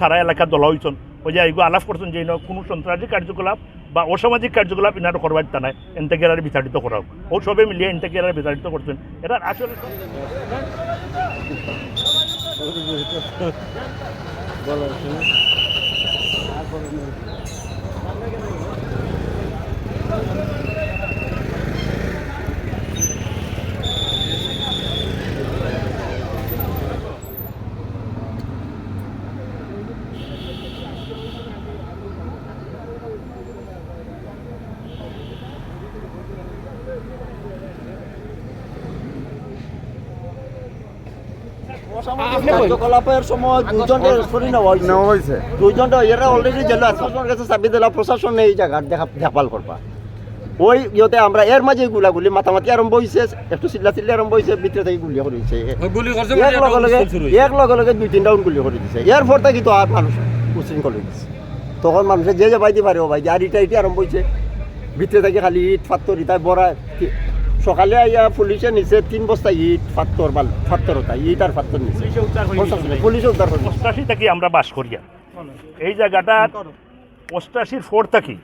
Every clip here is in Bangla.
সারা এলাকা দল হয়েছেন ওই যে এগুলো আলাপ করছেন যে কোনো সন্ত্রাসী কার্যকলাপ বা অসামাজিক কার্যকলাপ ইনার করবার তা নাই এনতে এরা বিতাড়িত করা। ও সবে মিলিয়ে এনতে এরা বিতাড়িত করছেন। এটা আসলে কার্যকলাপের সময় দুজনকে সরি নেওয়া হয়েছে। নেওয়া হয়েছে। দুইজনটা এরা অলরেডি জেলা প্রশাসনের কাছে চাবি দিলা প্রশাসন এই জায়গা দেখা দেখাপাল করবা। ওই ইয়েতে আমরা এর মাঝে গুলাগুলি মাতামাতি আরম্ভ হয়েছে একটু চিল্লা চিল্লি আরম্ভ হয়েছে ভিতরে থেকে গুলি করে দিচ্ছে এক লগে লগে এক লগে লগে দুই তিনটা গুলি করে দিচ্ছে এর পর থেকে তো আর মানুষ উশৃঙ্খল হয়ে গেছে। তখন মানুষের যে যে বাইতে পারে ও বাইতে। আর ইটা ইটি আরম্ভ হয়েছে ভিতরে থেকে খালি ইট ফাত্তর ইটাই বড়া সকালে আইয়া পুলিশে নিচে তিন বস্তা ইট ফাত্তর বাল ফাত্তর ওটা ইট আর ফাত্তর নিচে। পুলিশে উদ্ধার করে অষ্টাশি থাকি আমরা বাস করিয়া এই জায়গাটা অষ্টাশির ফোর থাকি।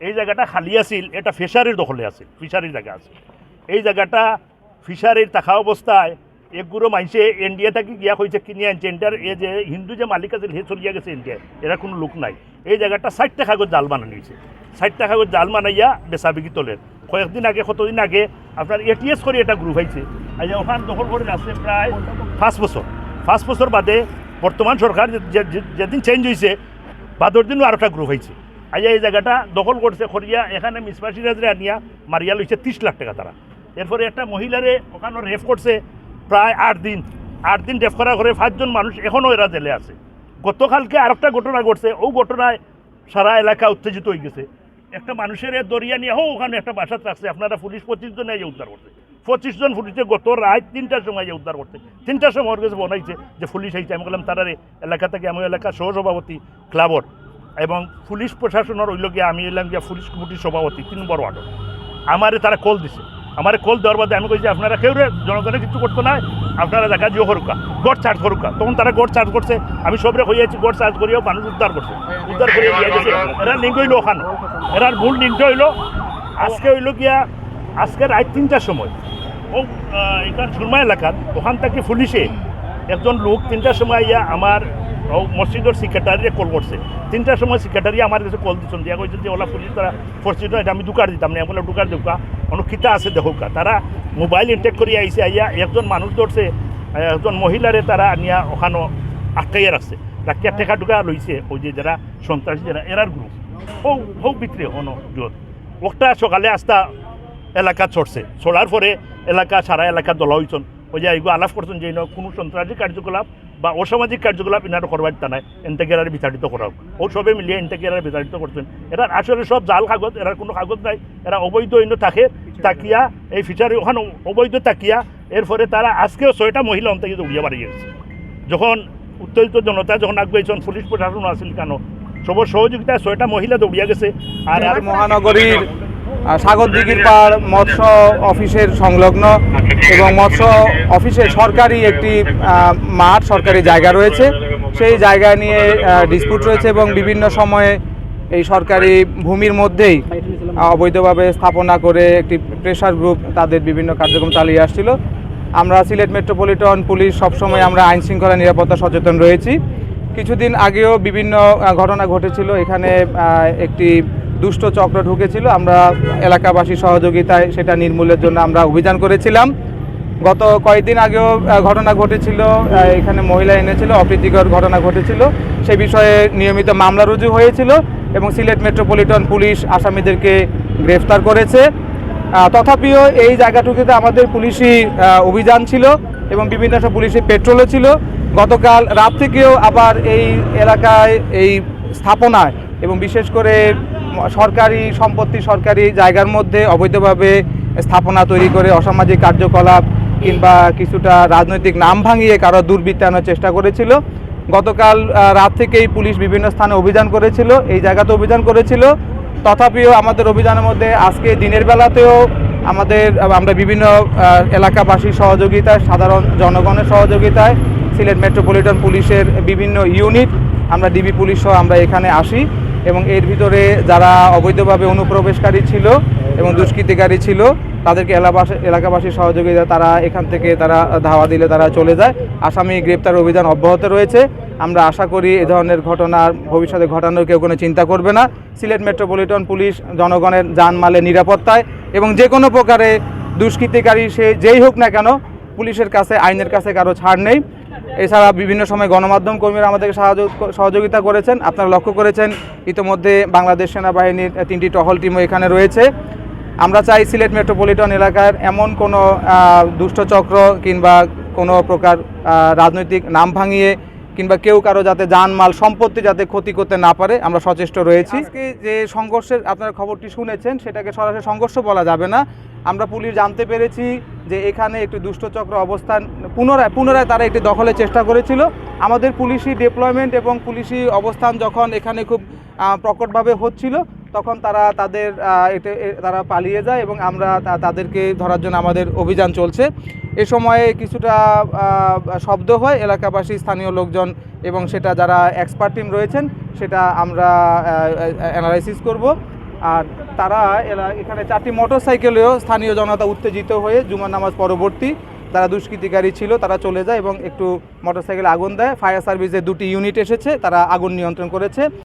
এই জায়গাটা খালি আছিল এটা ফিশারির দখলে আছে ফিশারির জায়গা আছে। এই জায়গাটা ফিশারির থাকা অবস্থায় একগুলো মানুষে ইন্ডিয়া থেকে গিয়া হয়েছে কিনে আনছে ইন্ডিয়ার এ যে হিন্দু যে মালিক আছে হে চলিয়া গেছে ইন্ডিয়ায় এরা কোনো লোক নাই এই জায়গাটা ষাটটা কাগজ জাল বানানো হয়েছে ষাটটা কাগজ জাল বানাইয়া বেচা বিক্রি তোলেন কয়েকদিন আগে কতদিন আগে আপনার এটিএস করে এটা গ্রুপ হয়েছে যে ওখান দখল করে আছে প্রায় পাঁচ বছর পাঁচ বছর বাদে বর্তমান সরকার যেদিন চেঞ্জ হয়েছে বাদর দিনও আর একটা গ্রুপ হয়েছে আজ এই জায়গাটা দখল করছে খরিয়া এখানে মিসবাসিরাজরে আনিয়া মারিয়া লইছে ত্রিশ লাখ টাকা তারা এরপরে একটা মহিলারে ওখানে রেফ করছে প্রায় আট দিন আট দিন ডেফ করার করে পাঁচজন মানুষ এখনও এরা জেলে আছে। গতকালকে আরেকটা ঘটনা ঘটছে, ও ঘটনায় সারা এলাকা উত্তেজিত হয়ে গেছে। একটা মানুষের দরিয়া নিয়ে হো ওখানে একটা বাসা রাখছে, আপনারা পুলিশ পঁচিশ জন এই উদ্ধার করছে। পঁচিশ জন পুলিশে গত রাত তিনটার সময় যে উদ্ধার করছে। তিনটার সময় ওর কাছে বনাইছে যে পুলিশ আইছে। আমি বললাম, তারারে, এলাকা থেকে আমি এলাকা সহসভাপতি ক্লাবর এবং পুলিশ প্রশাসনের ওই লোকে আমি এলাম গিয়া পুলিশ কমিটির সভাপতি তিন বড় ওয়ার্ডর আমারে তারা কল দিছে। আমার কল দেওয়ার বাদে আমি কইছি, আপনারা কেউ জনগণে কিছু করতো না, আপনারা দেখা জিও করুকা, গড় চার্জ করুকা। তখন তারা গড় চার্জ করছে, আমি সবরে হইয়াছি গড় চার্জ করিয়াও মানুষ উদ্ধার করছে, উদ্ধার করিয়া দিয়ে গেছে। এরা লিঙ্ক হইল ওখানে, এরার মূল লিঙ্কটা হইল, আজকে হইল গিয়া, আজকে রাত তিনটার সময়, ও এখান সুরমা এলাকার, ওখান থেকে পুলিশে একজন লোক তিনটার সময় ইয়া আমার মসজিদের সেক্রেটারিরে কল করছে। তিনটার সময় সেক্রেটারি আমার কাছে কল দিচ্ছেন, দিয়া কইছে যে, ওলা পুলিশ, তারা ফরসিড এটা আমি ঢুকার দিতাম না বলে দেউকা অনেক খিতা আছে দেখুকা তারা মোবাইল ইনটেক করে আইসে আইয়া একজন মানুষ ধরছে একজন মহিলারে তারা নিয়া ওখানে আটকাইয়া রাখছে। রাখিয়া টেকা ঢুকা লইছে, ওই যে যারা সন্ত্রাসী, যারা এরার গ্রুপ হৌ হৌ বিক্রি হনো জোর। ওটা সকালে আস্তা এলাকা চড়ছে চড়ার পরে এলাকা, সারা এলাকা দল হয়েছেন ওই যে এগুলো আলাপ করছেন যে, কোনো সন্ত্রাসী কার্যকলাপ বা অসামাজিক কার্যকলাপ ইনার করবার তা নাই এনতে এরা বিতাড়িত করা হোক। ও সবে মিলিয়ে এনতে এরা বিতাড়িত করছেন। এরা আসলে সব জাল কাগজ এরার কোনো কাগজ নাই এরা অবৈধ অন্য থাকে তাকিয়া এই ফিচারে ওখানে অবৈধ তাকিয়া এরপরে তারা আজকেও ছয়টা মহিলা অন্তকে উড়িয়ে বাড়িয়ে গেছে। যখন উত্তেজিত জনতা যখন আগুয়েছেন পুলিশ প্রশাসন আসিল কেন? সবর সহযোগিতায় ছয়টা মহিলা দৌড়িয়া গেছে আর মহানগরীর সাগর দিঘির পাড় মৎস্য অফিসের সংলগ্ন এবং মৎস্য অফিসে সরকারি একটি মাঠ, সরকারি জায়গা রয়েছে। সেই জায়গা নিয়ে ডিসপুট রয়েছে এবং বিভিন্ন সময়ে এই সরকারি ভূমির মধ্যেই অবৈধভাবে স্থাপনা করে একটি প্রেশার গ্রুপ তাদের বিভিন্ন কার্যক্রম চালিয়ে আসছিল। আমরা সিলেট মেট্রোপলিটন পুলিশ সবসময় আমরা আইন শৃঙ্খলা নিরাপত্তা সচেতন রয়েছি। কিছুদিন আগেও বিভিন্ন ঘটনা ঘটেছিল। এখানে একটি দুষ্ট চক্র ঢুকেছিল। আমরা এলাকাবাসীর সহযোগিতায় সেটা নির্মূলের জন্য আমরা অভিযান করেছিলাম। গত কয়েকদিন আগেও ঘটনা ঘটেছিল। এখানে মহিলা এনেছিল, অপ্রীতিকর ঘটনা ঘটেছিল। সে বিষয়ে নিয়মিত মামলা রুজু হয়েছিল এবং সিলেট মেট্রোপলিটন পুলিশ আসামিদেরকে গ্রেফতার করেছে। তথাপিও এই জায়গাটুকুতে আমাদের পুলিশি অভিযান ছিল এবং বিভিন্ন সব পুলিশি পেট্রোলও ছিল। গতকাল রাত থেকেও আবার এই এলাকায় এই স্থাপনায় এবং বিশেষ করে সরকারি সম্পত্তি সরকারি জায়গার মধ্যে অবৈধভাবে স্থাপনা তৈরি করে অসামাজিক কার্যকলাপ কিংবা কিছুটা রাজনৈতিক নাম ভাঙিয়ে কারও দুর্বৃত্তানোর চেষ্টা করেছিল। গতকাল রাত থেকেই পুলিশ বিভিন্ন স্থানে অভিযান করেছিল, এই জায়গাতে অভিযান করেছিল। তথাপিও আমাদের অভিযানের মধ্যে আজকে দিনের বেলাতেও আমাদের আমরা বিভিন্ন এলাকাবাসীর সহযোগিতায়, সাধারণ জনগণের সহযোগিতায়, সিলেট মেট্রোপলিটন পুলিশের বিভিন্ন ইউনিট, আমরা ডিবি পুলিশ সহ আমরা এখানে আসি। এবং এর ভিতরে যারা অবৈধভাবে অনুপ্রবেশকারী ছিল এবং দুষ্কৃতিকারী ছিল, তাদেরকে এলাকাবাসী এলাকাবাসীর সহযোগিতা তারা এখান থেকে তারা ধাওয়া দিলে তারা চলে যায়। আসামি গ্রেপ্তার অভিযান অব্যাহত রয়েছে। আমরা আশা করি এ ধরনের ঘটনার ভবিষ্যতে ঘটানোর কেউ কোনো চিন্তা করবে না। সিলেট মেট্রোপলিটন পুলিশ জনগণের জানমালের নিরাপত্তায় এবং যে কোনো প্রকারে দুষ্কৃতিকারী সে যেই হোক না কেন, পুলিশের কাছে, আইনের কাছে কারও ছাড় নেই। এছাড়া বিভিন্ন সময় গণমাধ্যম কর্মীরা আমাদেরকে সহযোগিতা করেছেন। আপনারা লক্ষ্য করেছেন, ইতিমধ্যে বাংলাদেশ সেনাবাহিনীর তিনটি টহল টিমও এখানে রয়েছে। আমরা চাই সিলেট মেট্রোপলিটন এলাকার এমন কোনো দুষ্টচক্র কিংবা কোনো প্রকার রাজনৈতিক নাম ভাঙিয়ে কিংবা কেউ কারও যাতে জানমাল সম্পত্তি যাতে ক্ষতি করতে না পারে, আমরা সচেষ্ট রয়েছি। আজকে যে সংঘর্ষের আপনারা খবরটি শুনেছেন, সেটাকে সরাসরি সংঘর্ষ বলা যাবে না। আমরা পুলিশ জানতে পেরেছি যে এখানে একটি দুষ্টচক্র অবস্থান পুনরায় পুনরায় তারা একটি দখলের চেষ্টা করেছিল। আমাদের পুলিশি ডিপ্লয়মেন্ট এবং পুলিশি অবস্থান যখন এখানে খুব প্রকটভাবে হচ্ছিল, তখন তারা তাদের এতে তারা পালিয়ে যায় এবং আমরা তাদেরকে ধরার জন্য আমাদের অভিযান চলছে। এ সময়ে কিছুটা শব্দ হয় এলাকাবাসী, স্থানীয় লোকজন এবং সেটা যারা এক্সপার্ট টিম রয়েছেন, সেটা আমরা অ্যানালাইসিস করব। আর তারা এখানে চারটি মোটর সাইকেলেও স্থানীয় জনতা উত্তেজিত হয়ে জুমার নামাজ পরবর্তী তারা দুষ্কৃতিকারী ছিল তারা চলে যায় এবং একটু মোটরসাইকেলে আগুন দেয়। ফায়ার সার্ভিসের দুটি ইউনিট এসেছে, তারা আগুন নিয়ন্ত্রণ করেছে।